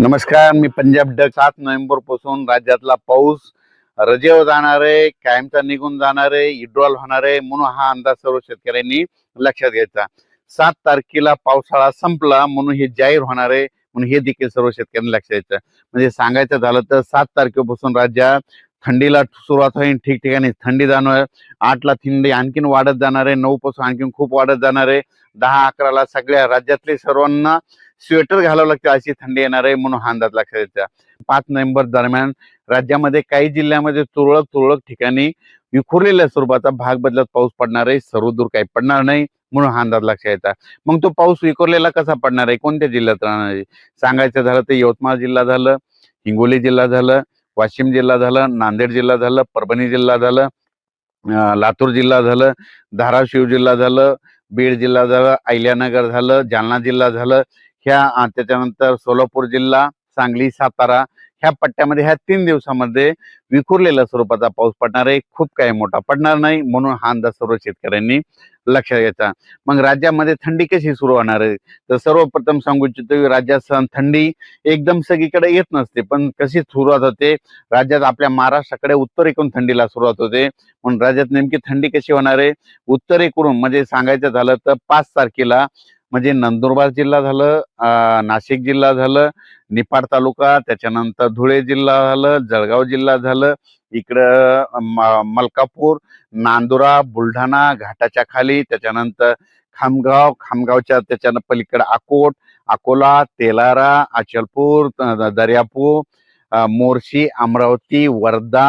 नमस्कार मी पंजाब डक. सात नोव्हेंबरपासून राज्यातला पाऊस रजेवर जाणार आहे कायमचा निघून जाणार आहे इड्रॉल होणार आहे म्हणून हा अंदाज सर्व शेतकऱ्यांनी लक्षात घ्यायचा. सात तारखेला पावसाळा संपला म्हणून हे जाहीर होणार आहे म्हणून हे देखील सर्व शेतकऱ्यांनी लक्षात घ्यायचं. म्हणजे सांगायचं झालं तर सात तारखेपासून राज्यात थंडीला सुरुवात होईल ठिकठिकाणी थंडी जाणार आठला थंडी आणखीन वाढत जाणार आहे नऊ पासून आणखीन खूप वाढत जाणार आहे. दहा अकराला सगळ्या राज्यातले सर्वांना स्वेटर घालावं लागतं अशी थंडी येणार आहे म्हणून हा अंदाज लक्षात घ्यायचा पाच नोव्हेंबर दरम्यान राज्यामध्ये काही जिल्ह्यामध्ये तुरळक तुरळक ठिकाणी विखुरलेल्या स्वरूपाचा भाग बदलत पाऊस पडणार आहे. सर्वदूर काही पडणार नाही म्हणून हा अंदाज लक्षात येतात. मग तो पाऊस विखुरलेला कसा पडणार आहे? कोणत्या जिल्ह्यात राहणार आहे? सांगायचं झालं तर यवतमाळ जिल्हा झालं हिंगोली जिल्हा झालं वाशिम जिल्हा झालं नांदेड जिल्हा झालं परभणी जिल्हा झालं लातूर जिल्हा झालं धाराशिव जिल्हा झालं बीड जिल्हा झालं अहिल्यानगर झालं जालना जिल्हा झालं ह्या त्याच्यानंतर सोलापूर जिल्हा सांगली सातारा ह्या पट्ट्यामध्ये ह्या तीन दिवसामध्ये विखुरलेल्या स्वरूपाचा पाऊस पडणार आहे. खूप काही मोठा पडणार नाही म्हणून हा अंदाज सर्व शेतकऱ्यांनी लक्षात घ्यायचा. मग राज्यामध्ये थंडी कशी सुरू होणार आहे? तर सर्वप्रथम सांगू इच्छितो राज्यात सण थंडी एकदम सगळीकडे येत नसते पण कशी सुरुवात होते? राज्यात आपल्या महाराष्ट्राकडे उत्तरेकडून थंडीला सुरुवात होते. म्हणून राज्यात नेमकी थंडी कशी होणार आहे? उत्तरेकडून म्हणजे सांगायचं झालं तर पाच तारखेला म्हणजे नंदुरबार जिल्हा झालं नाशिक जिल्हा झालं निफाड तालुका त्याच्यानंतर धुळे जिल्हा झालं जळगाव जिल्हा झालं इकडं म- मलकापूर नांदुरा बुलढाणा घाटाच्या खाली त्याच्यानंतर खामगाव खामगावच्या त्याच्यानं पलीकडे अकोट अकोला तेलारा अचलपूर दर्यापूर मोर्शी अमरावती वर्धा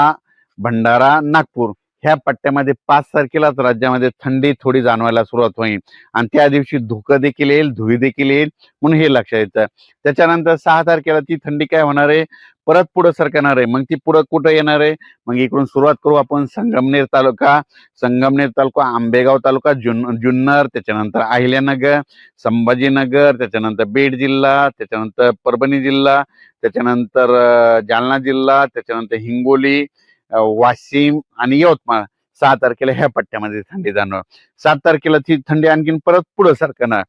भंडारा नागपूर. ह्या पट्ट्यामध्ये पाच तारखेलाच राज्यामध्ये थंडी थोडी जाणवायला सुरुवात होईल. आणि त्या दिवशी धुकं देखील येईल धुळी देखील येईल म्हणून हे लक्षात येतं. त्याच्यानंतर सहा तारखेला ती थंडी काय होणार आहे? परत पुढं सरकणार आहे. मग ती पुढं कुठं येणार आहे? मग इकडून सुरुवात करू आपण संगमनेर तालुका. संगमनेर तालुका आंबेगाव तालुका जुन जुन्नर त्याच्यानंतर अहिल्यानगर संभाजीनगर त्याच्यानंतर बीड जिल्हा त्याच्यानंतर परभणी जिल्हा त्याच्यानंतर जालना जिल्हा त्याच्यानंतर हिंगोली वाशिम आणि यवतमाळ. सहा तारखेला ह्या पट्ट्यामध्ये थंडी जाणवणार. सात तारखेला ती थंडी आणखीन परत पुढं सरकणार.